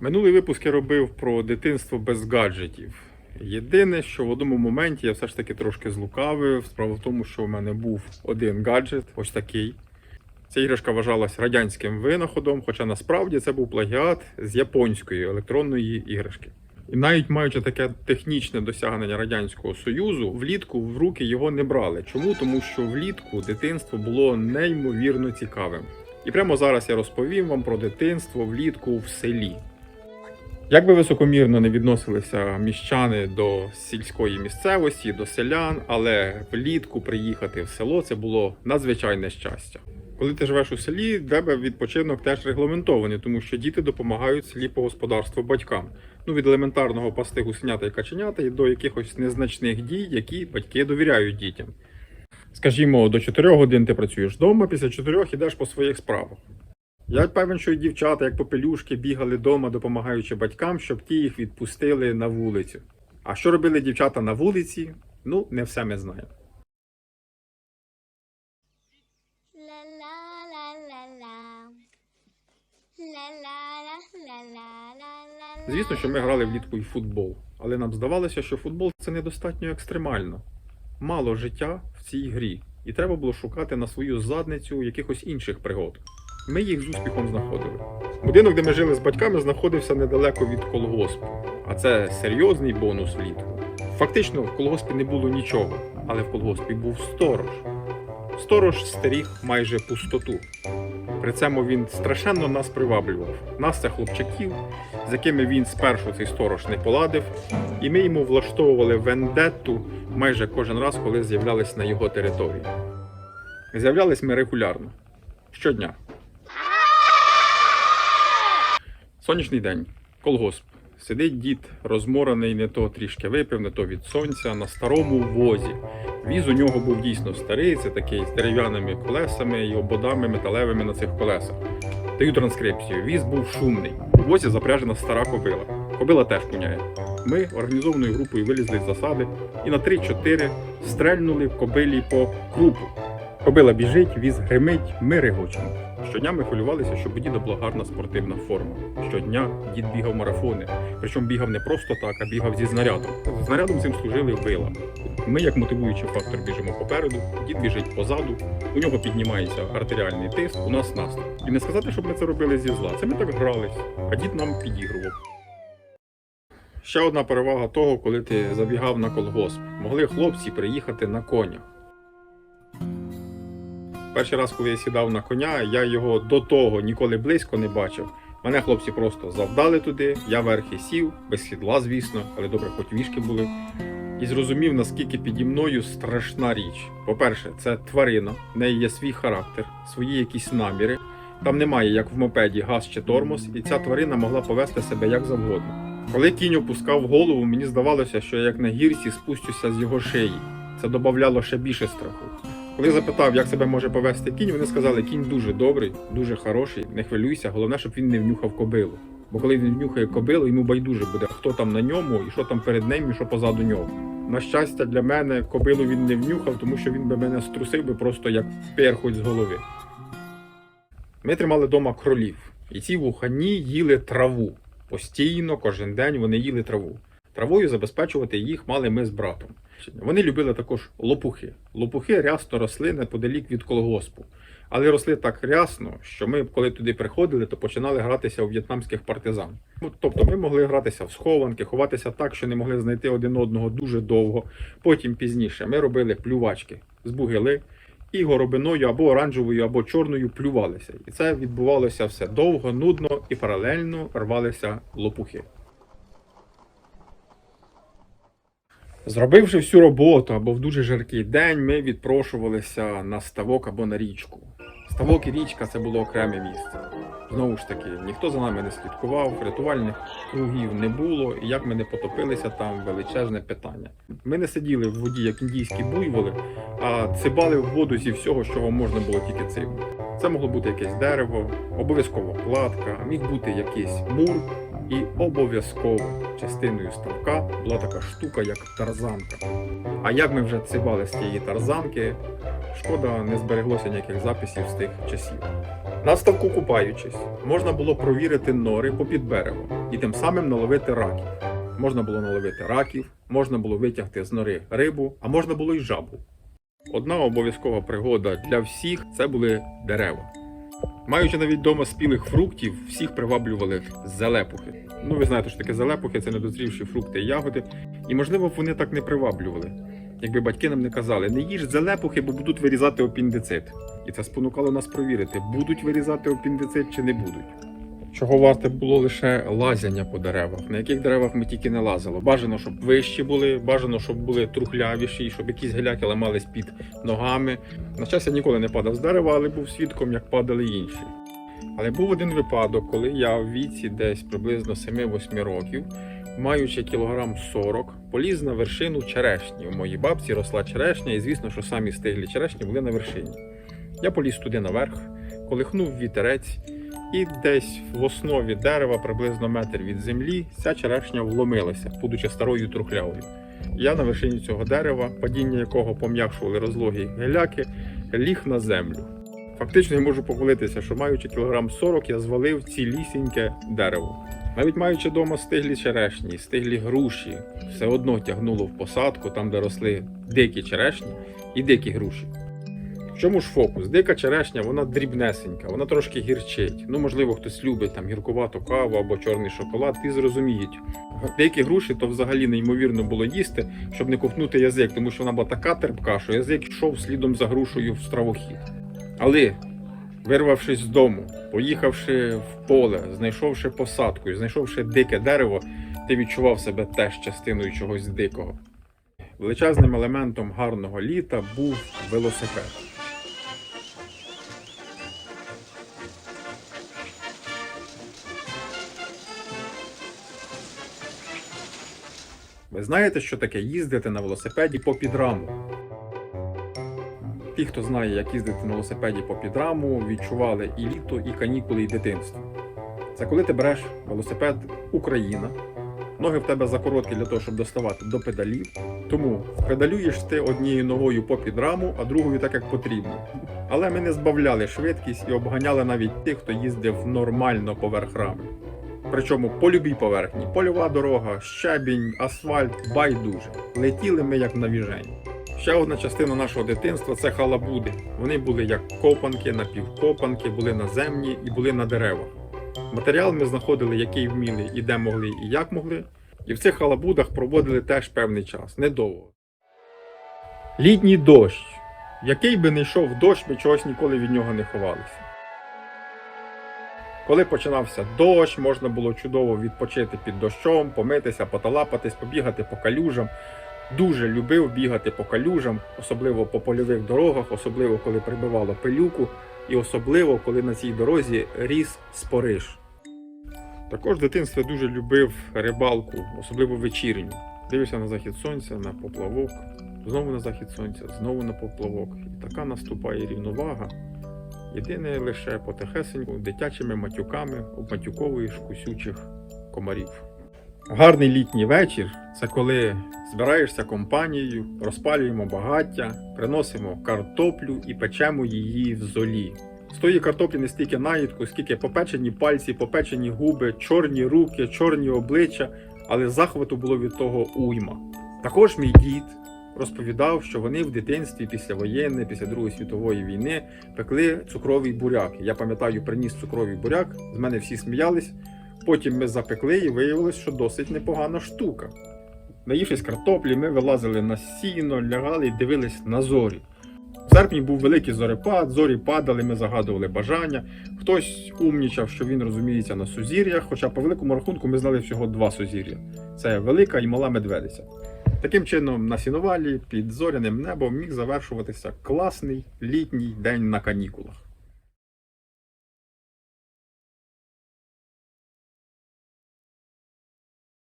Минулий випуск я робив про дитинство без гаджетів. Єдине, що в одному моменті я все ж таки трошки злукавив. Справа в тому, що в мене був один гаджет, ось такий. Ця іграшка вважалась радянським винаходом, хоча насправді це був плагіат з японської електронної іграшки. І навіть маючи таке технічне досягнення Радянського Союзу, влітку в руки його не брали. Чому? Тому що влітку дитинство було неймовірно цікавим. І прямо зараз я розповім вам про дитинство влітку в селі. Як би високомірно не відносилися міщани до сільської місцевості, до селян, але влітку приїхати в село це було надзвичайне щастя. Коли ти живеш у селі, тебе відпочинок теж регламентований, тому що діти допомагають селі по господарству батькам. Ну від елементарного пасти гусенята і каченята і до якихось незначних дій, які батьки довіряють дітям. Скажімо, до 4 годин ти працюєш вдома, після 4 йдеш по своїх справах. Я певен, що і дівчата, як попелюшки, бігали вдома, допомагаючи батькам, щоб ті їх відпустили на вулицю. А що робили дівчата на вулиці? Ну, не все ми знаємо. Звісно, що ми грали влітку і футбол, але нам здавалося, що футбол це недостатньо екстремально. Мало життя в цій грі, і треба було шукати на свою задницю якихось інших пригод. Ми їх з успіхом знаходили. Будинок, де ми жили з батьками, знаходився недалеко від колгоспу, а це серйозний бонус влітку. Фактично, в колгоспі не було нічого, але в колгоспі був сторож. Сторож стеріг майже пустоту. При цьому він страшенно нас приваблював. Нас це хлопчаків, з якими він спершу цей сторож не поладив, і ми йому влаштовували вендетту майже кожен раз, коли з'являлись на його території. З'являлись ми регулярно, щодня. Сонячний день, колгосп. Сидить дід, розмораний, не то трішки випив, не то від сонця, на старому возі. Віз у нього був дійсно старий, це такий з дерев'яними колесами і ободами металевими на цих колесах. Даю транскрипцію. Віз був шумний. У возі запряжена стара кобила. Кобила теж куняє. Ми організованою групою вилізли з засади і на 3-4 стрельнули кобилі по крупу. Кобила біжить, віз гримить, ми регочемо. Щодня ми хвилювалися, щоб у діда була гарна спортивна форма. Щодня дід бігав марафони. Причому бігав не просто так, а бігав зі знарядом. Знарядом цим служили вила. Ми, як мотивуючий фактор, біжимо попереду, дід біжить позаду, у нього піднімається артеріальний тиск, у нас настрій. І не сказати, щоб ми це робили зі зла. Це ми так грались, а дід нам підігрував. Ще одна перевага того, коли ти забігав на колгосп. Могли хлопці приїхати на конях. Перший раз, коли я сідав на коня, я його до того ніколи близько не бачив. Мене хлопці просто завдали туди, я верхи сів, без сідла, звісно, але добре, хоч вішки були. І зрозумів, наскільки піді мною страшна річ. По-перше, це тварина, в неї є свій характер, свої якісь наміри. Там немає, як в мопеді, газ чи тормоз, і ця тварина могла повести себе як завгодно. Коли кінь опускав голову, мені здавалося, що я як на гірці спустюся з його шиї. Це додавало ще більше страху. Коли запитав, як себе може повести кінь, вони сказали, кінь дуже добрий, дуже хороший, не хвилюйся, головне, щоб він не внюхав кобилу. Бо коли він внюхає кобилу, йому байдуже буде, хто там на ньому і що там перед ним, і що позаду нього. На щастя, для мене кобилу він не внюхав, тому що він би мене струсив би просто як перхоть з голови. Ми тримали вдома кролів, і ці вухані їли траву. Постійно, кожен день вони їли траву. Травою забезпечувати їх мали ми з братом. Вони любили також лопухи. Лопухи рясно росли неподалік від колгоспу. Але росли так рясно, що ми, коли туди приходили, то починали гратися у в'єтнамських партизан. Тобто ми могли гратися в схованки, ховатися так, що не могли знайти один одного дуже довго. Потім пізніше ми робили плювачки з бугили і горобиною або оранжевою, або чорною плювалися. І це відбувалося все довго, нудно і паралельно рвалися лопухи. Зробивши всю роботу або в дуже жаркий день, ми відпрошувалися на ставок або на річку. Ставок і річка це було окреме місце. Знову ж таки, ніхто за нами не слідкував, рятувальних кругів не було, і як ми не потопилися, там величезне питання. Ми не сиділи в воді, як індійські буйволи, а цибали в воду зі всього, з чого можна було тільки цибнути. Це могло бути якесь дерево, обов'язково кладка, міг бути якийсь мур, і обов'язково частиною ставка була така штука, як тарзанка. А як ми вже цибали з тієї тарзанки, шкода не збереглося ніяких записів з тих часів. На ставку купаючись, можна було провірити нори попід берегом і тим самим наловити раків. Можна було наловити раків, можна було витягти з нори рибу, а можна було й жабу. Одна обов'язкова пригода для всіх це були дерева. Маючи навіть вдома спілих фруктів, всіх приваблювали залепухи. Ну, ви знаєте, що таке залепухи це недозрівші фрукти і ягоди, і можливо вони так не приваблювали. Якби батьки нам не казали, не їж залепухи, бо будуть вирізати апендицит. І це спонукало нас провірити, будуть вирізати апендицит чи не будуть. Чого варте було лише лазяння по деревах, на яких деревах ми тільки не лазили. Бажано, щоб вищі були, бажано, щоб були трухлявіші, щоб якісь геляки ламались під ногами. На час я ніколи не падав з дерева, але був свідком, як падали інші. Але був один випадок, коли я в віці десь приблизно 7-8 років, маючи кілограм 40, поліз на вершину черешні. У моїй бабці росла черешня, і звісно, що самі стиглі черешні були на вершині. Я поліз туди наверх, колихнув вітерець, і десь в основі дерева, приблизно метр від землі, ця черешня вломилася, будучи старою трухлявою. Я на вершині цього дерева, падіння якого пом'якшували розлогі геляки, ліг на землю. Фактично я можу похвалитися, що маючи кілограм 40, я звалив цілісіньке дерево. Навіть маючи вдома стиглі черешні, стиглі груші, все одно тягнуло в посадку, там, де росли дикі черешні і дикі груші. Чому ж фокус? Дика черешня, вона дрібнесенька, вона трошки гірчить. Ну, можливо, хтось любить там гіркувату каву або чорний шоколад, і зрозуміють. Деякі груші то взагалі неймовірно було їсти, щоб не ковтнути язик, тому що вона була така терпка, що язик йшов слідом за грушею в стравохід. Але, вирвавшись з дому, поїхавши в поле, знайшовши посадку і знайшовши дике дерево, ти відчував себе теж частиною чогось дикого. Величезним елементом гарного літа був велосипед. Ви знаєте, що таке їздити на велосипеді по підраму? Ті, хто знає, як їздити на велосипеді по підраму, відчували і літо, і канікули, і дитинство. Це коли ти береш велосипед Україна, ноги в тебе закороткі для того, щоб доставати до педалів. Тому педалюєш ти однією ногою по підраму, а другою так, як потрібно. Але ми не збавляли швидкість і обганяли навіть тих, хто їздив нормально поверх рами. Причому по любій поверхні. Польова дорога, щебінь, асфальт, байдуже. Летіли ми як на віжені. Ще одна частина нашого дитинства це халабуди. Вони були як копанки, напівкопанки, були наземні і були на деревах. Матеріал ми знаходили, який вміли і де могли, і як могли. І в цих халабудах проводили теж певний час, недовго. Літній дощ. Який би не йшов дощ, ми чогось ніколи від нього не ховалися. Коли починався дощ, можна було чудово відпочити під дощом, помитися, поталапатись, побігати по калюжам. Дуже любив бігати по калюжам, особливо по польових дорогах, особливо коли прибивало пилюку, і особливо коли на цій дорозі ріс спориш. Також в дитинстві дуже любив рибалку, особливо вечірню. Дивишся на захід сонця, на поплавок, знову на захід сонця, знову на поплавок. І така наступає рівновага. Єдине лише потихесеньку дитячими матюками обматюковуєш кусючих комарів. Гарний літній вечір це коли збираєшся компанією, розпалюємо багаття, приносимо картоплю і печемо її в золі. З тої картоплі не стільки наїдку, скільки попечені пальці, попечені губи, чорні руки, чорні обличчя, але захвату було від того уйма. Також мій дід розповідав, що вони в дитинстві післявоєнне, після Другої світової війни пекли цукровий буряк. Я пам'ятаю, приніс цукровий буряк, з мене всі сміялись. Потім ми запекли і виявилось, що досить непогана штука. Наївшись картоплі, ми вилазили на сіно, лягали і дивились на зорі. В серпні був великий зорепад, зорі падали, ми загадували бажання. Хтось умнічав, що він розуміється на сузір'ях, хоча по великому рахунку ми знали всього два сузір'я: це велика і мала медведиця. Таким чином, на сіновалі під зоряним небом міг завершуватися класний літній день на канікулах.